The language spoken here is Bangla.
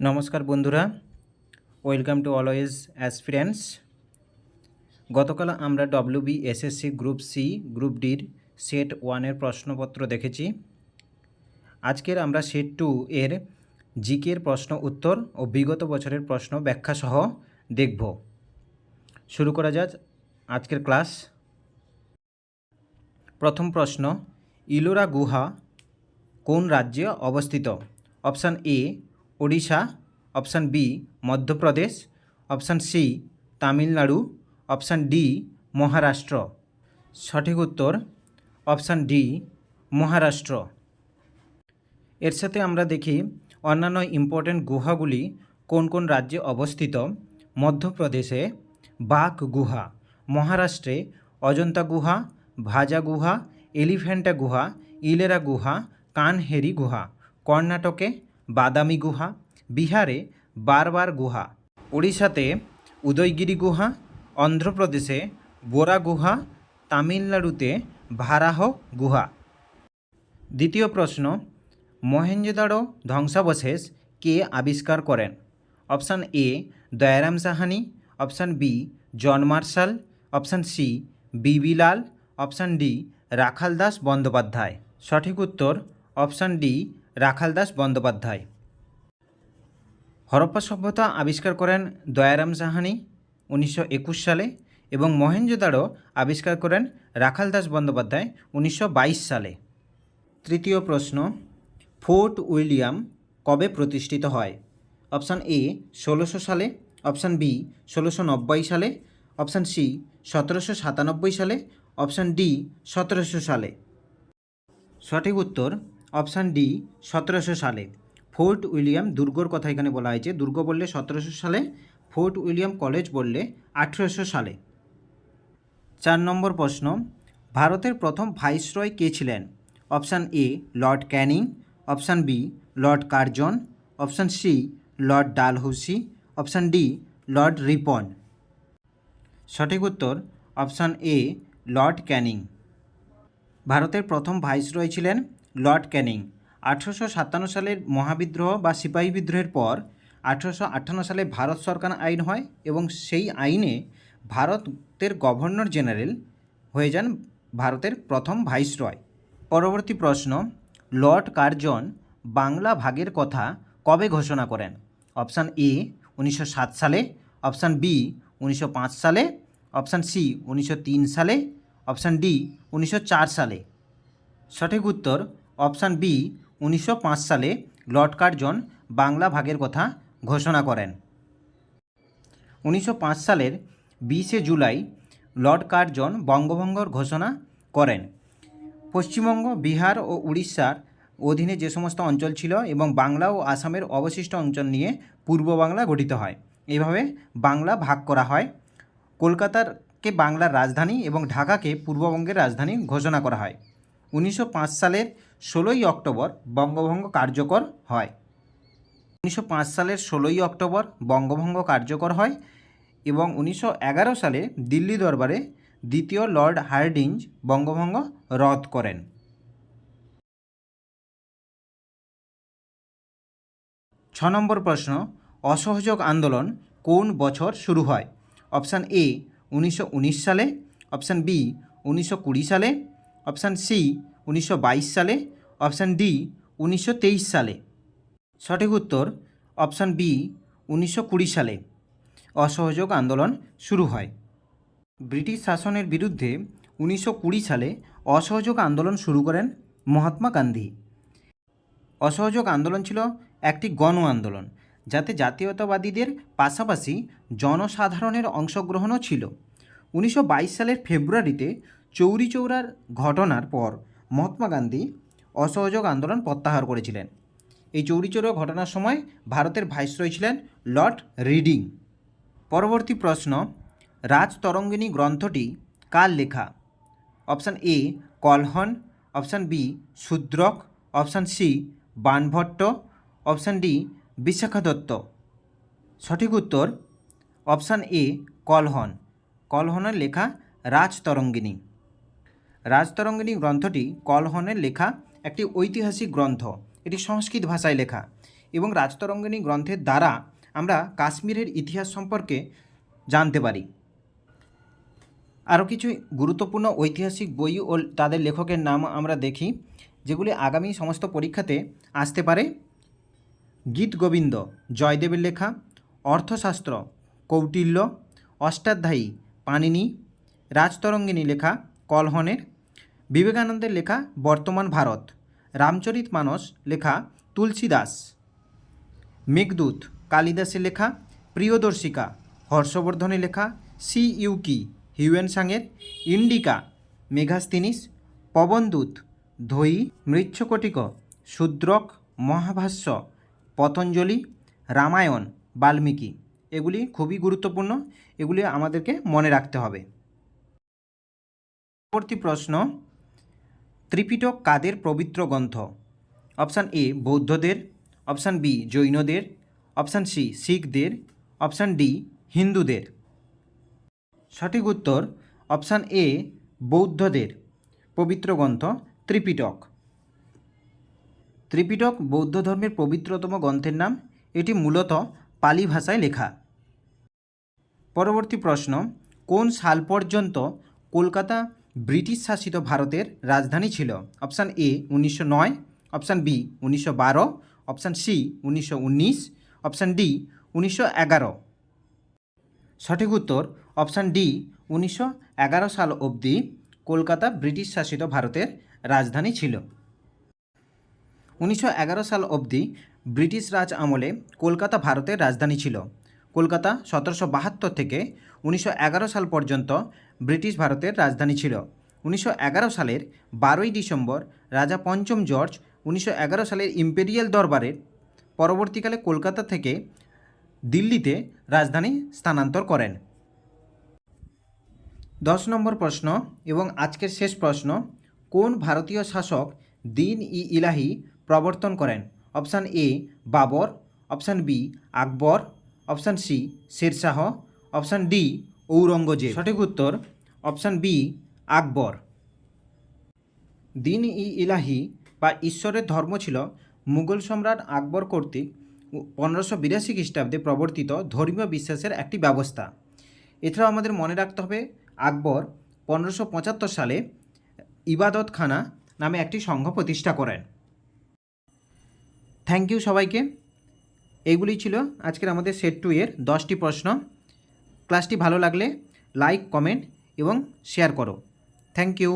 নমস্কার বন্ধুরা। ওয়েলকাম টু অলওয়েজ অ্যাসপিরেন্টস গতকাল আমরা WB SSC group C group ডির সেট ওয়ানের প্রশ্নপত্র দেখেছি। আজকের আমরা সেট টু এর জিকের প্রশ্ন উত্তর ও বিগত বছরের প্রশ্ন ব্যাখ্যা সহ দেখব। শুরু করা যাক আজকের ক্লাস। প্রথম প্রশ্ন, ইলোরা গুহা কোন রাজ্যে অবস্থিত? Option A Odisha option B Madhya Pradesh option C Tamil Nadu option D Maharashtra. সঠিক উত্তর অপশান ডি মহারাষ্ট্র। এর সাথে আমরা দেখি অন্যান্য ইম্পর্ট্যান্ট গুহাগুলি কোন কোন রাজ্যে অবস্থিত। মধ্যপ্রদেশে বাঘ গুহা, মহারাষ্ট্রে অজন্তা গুহা, ভাজা গুহা, এলিফ্যান্টা গুহা, ইলেরা গুহা, কানহেরি গুহা। কর্ণাটকে বাদামি গুহা, বিহারে বারবার গুহা, ওড়িশাতে উদয়গিরি গুহা, অন্ধ্রপ্রদেশে বোরা গুহা, তামিলনাড়ুতে ভারাহ গুহা। দ্বিতীয় প্রশ্ন, মহেঞ্জোদাড়ো ধ্বংসাবশেষ কে আবিষ্কার করেন? Option A, Dayaram Sahni, option B, John Marshall, option C বিবিলাল option D, Rakhal Das Bandyopadhyay. সঠিক উত্তর, অপশান ডি রাখাল দাস বন্দ্যোপাধ্যায়। হরপ্পা সভ্যতা আবিষ্কার করেন দয়ারাম সাহানি উনিশশো সালে এবং মহেঞ্জোদাড়ো আবিষ্কার করেন রাখাল দাস বন্দ্যোপাধ্যায় উনিশশো বাইশ সালে। তৃতীয় প্রশ্ন, ফোর্ট উইলিয়াম কবে প্রতিষ্ঠিত হয়? অপশান এ, ষোলোশো সালে, অপশান বি, ষোলোশো সালে, অপশান সি, সতেরোশো সাতানব্বই সালে, অপশান ডি, সতেরোশো সালে। সঠিক উত্তর অপশান ডি, সতেরোশো সালে। ফোর্ট উইলিয়াম দুর্গর কথা এখানে বলা হয়েছে। দুর্গ বললে সতেরোশো সালে, ফোর্ট উইলিয়াম কলেজ বললে আঠেরোশো সালে। চার নম্বর প্রশ্ন, ভারতের প্রথম ভাইসরয় কে ছিলেন? Option A, Lord Canning, option B, Lord Curzon, option C, Lord Dalhousie, option D, Lord Ripon. সঠিক উত্তর, অপশান এ, লর্ড ক্যানিং। ভারতের প্রথম ভাইসরয় ছিলেন লর্ড ক্যানিং আঠেরোশো সাতান্ন সালের মহাবিদ্রোহ বা সিপাহী বিদ্রোহের পর আঠেরোশো আটান্ন সালে ভারত সরকার আইন হয় এবং সেই আইনে ভারতের গভর্নর জেনারেল হয়ে যান ভারতের প্রথম ভাইসরয়। পরবর্তী প্রশ্ন, লর্ড কার্জন বাংলা ভাগের কথা কবে ঘোষণা করেন? অপশান এ, উনিশশো সাত সালে, অপশান বি, উনিশশো পাঁচ সালে, অপশান সি, উনিশশো তিন সালে, অপশান ডি, উনিশশো চার সালে। সঠিক উত্তর অপশান বি, উনিশশো পাঁচ সালে লর্ড কার্জন বাংলা ভাগের কথা ঘোষণা করেন। উনিশশো পাঁচ সালের বিশে জুলাই লর্ড কার্জন বঙ্গভঙ্গর ঘোষণা করেন। পশ্চিমবঙ্গ, বিহার ও উড়িষ্যার অধীনে যে সমস্ত অঞ্চল ছিল এবং বাংলা ও আসামের অবশিষ্ট অঞ্চল নিয়ে পূর্ব বাংলা গঠিত হয়। এভাবে বাংলা ভাগ করা হয়। কলকাতারকে বাংলার রাজধানী এবং ঢাকাকে পূর্ববঙ্গের রাজধানী ঘোষণা করা হয়। উনিশশো পাঁচ সালের ষোলোই অক্টোবর বঙ্গভঙ্গ কার্যকর হয়। উনিশশো পাঁচ সালের ষোলোই অক্টোবর বঙ্গভঙ্গ কার্যকর হয় এবং উনিশশো এগারো সালে দিল্লি দরবারে দ্বিতীয় লর্ড হার্ডিঞ্জ বঙ্গভঙ্গ রদ করেন। ছ নম্বর প্রশ্ন, অসহযোগ আন্দোলন কোন বছর শুরু হয়? অপশান এ, উনিশশো উনিশ সালে, অপশান বি, উনিশশো কুড়ি সালে, অপশান সি উনিশশো বাইশ সালে, অপশান ডি উনিশশো তেইশ সালে। সঠিক উত্তর, অপশান বি উনিশশো কুড়ি সালে। অসহযোগ আন্দোলন শুরু হয়। ব্রিটিশ শাসনের বিরুদ্ধে উনিশশো কুড়ি সালে অসহযোগ আন্দোলন শুরু করেন মহাত্মা গান্ধী। অসহযোগ আন্দোলন ছিল একটি গণ আন্দোলন, যাতে জাতীয়তাবাদীদের পাশাপাশি জনসাধারণের অংশগ্রহণও ছিল। উনিশশো বাইশ সালের ফেব্রুয়ারিতে চৌরি চৌরার ঘটনার পর মহাত্মা গান্ধী অসহযোগ আন্দোলন প্রত্যাহার করেছিলেন। এই চৌরি চৌরা ঘটনার সময় ভারতের ভাইসরয় ছিলেন লর্ড রিডিং। পরবর্তী প্রশ্ন, রাজতরঙ্গিনী গ্রন্থটি কার লেখা? Option A, Kalhana. Option B, Shudraka. Option C, Banabhatta. Option D Vishakha Datta সঠিক উত্তর, অপশান এ, কলহন। কলহনের লেখা রাজতরঙ্গিনী। রাজতরঙ্গিনী গ্রন্থটি কলহনের লেখা একটি ঐতিহাসিক গ্রন্থ। এটি সংস্কৃত ভাষায় লেখা এবং রাজতরঙ্গিনী গ্রন্থের দ্বারা আমরা কাশ্মীরের ইতিহাস সম্পর্কে জানতে পারি। আরও কিছু গুরুত্বপূর্ণ ঐতিহাসিক বই ও তাদের লেখকের নাম আমরা দেখি, যেগুলি আগামী সমস্ত পরীক্ষাতে আসতে পারে। গীত গোবিন্দ, জয়দেবের লেখা, অর্থশাস্ত্র, কৌটিল্য, অষ্টাধ্যায়ী, পাণিনি, রাজতরঙ্গিনী লেখা, কলহনের বিবেকানন্দের লেখা বর্তমান ভারত, রামচরিত মানস লেখা তুলসীদাস। মেঘদূত কালিদাসের লেখা প্রিয়দর্শিকা, হর্ষবর্ধনের লেখা সি ইউকি হিউয়েন সাংয়ের ইন্ডিকা, মেঘাস্তিনিস, পবনদূত ধৈ মৃচ্ছকটিক, শূদ্রক, মহাভাষ্য, পতঞ্জলি, রামায়ণ, বাল্মীকি। এগুলি খুবই গুরুত্বপূর্ণ, এগুলি আমাদেরকে মনে রাখতে হবে। পরবর্তী প্রশ্ন ত্রিপিটক কাদের পবিত্র গ্রন্থ? অপশান এ, বৌদ্ধদের। অপশান বি, জৈনদের। অপশান সি, শিখদের। অপশান ডি, হিন্দুদের। সঠিক উত্তর, অপশান এ, বৌদ্ধদের। পবিত্র গ্রন্থ, ত্রিপিটক। ত্রিপিটক বৌদ্ধ ধর্মের পবিত্রতম গ্রন্থের নাম? এটি মূলত পালি ভাষায় লেখা। পরবর্তী প্রশ্ন, কোন সাল পর্যন্ত কলকাতা ব্রিটিশ শাসিত ভারতের রাজধানী ছিল। অপশান এ উনিশশো নয়, অপশান বি উনিশশো বারো, অপশান সি উনিশশো উনিশ, অপশান ডি উনিশশো এগারো। সঠিক উত্তর অপশান ডি উনিশশো এগারো সাল অবধি কলকাতা ব্রিটিশ শাসিত ভারতের রাজধানী ছিল। উনিশশো এগারো সাল অবধি ব্রিটিশ রাজ আমলে কলকাতা ভারতের রাজধানী ছিল। কলকাতা সতেরোশো বাহাত্তর থেকে উনিশশো এগারো সাল পর্যন্ত ব্রিটিশ ভারতের রাজধানী ছিল। উনিশশো এগারো সালের বারোই ডিসেম্বর রাজা পঞ্চম জর্জ উনিশশো এগারো সালের ইম্পেরিয়াল দরবারের পরবর্তীকালে কলকাতা থেকে দিল্লিতে রাজধানী স্থানান্তর করেন। দশ নম্বর প্রশ্ন এবং আজকের শেষ প্রশ্ন, কোন ভারতীয় শাসক দিন ই ইলাহি প্রবর্তন করেন? Option A, Babur, option B, Akbar, option C, Sher Shah, option D Aurangzeb. সঠিক উত্তর, অপশান বি, আকবর। দিন ই ইলাহি বা ঈশ্বরের ধর্ম ছিল মুঘল সম্রাট আকবর কর্তৃক পনেরোশো বিরাশি খ্রিস্টাব্দে প্রবর্তিত ধর্মীয় বিশ্বাসের একটি ব্যবস্থা। এছাড়াও আমাদের মনে রাখতে হবে, আকবর পনেরোশো পঁচাত্তর সালে ইবাদতখানা নামে একটি সংঘ প্রতিষ্ঠা করেন। থ্যাংক ইউ সবাইকে। এইগুলি ছিল আজকের আমাদের সেট টু এর দশটি প্রশ্ন। ক্লাসটি ভালো লাগলে লাইক কমেন্ট এবং শেয়ার করো। Thank you.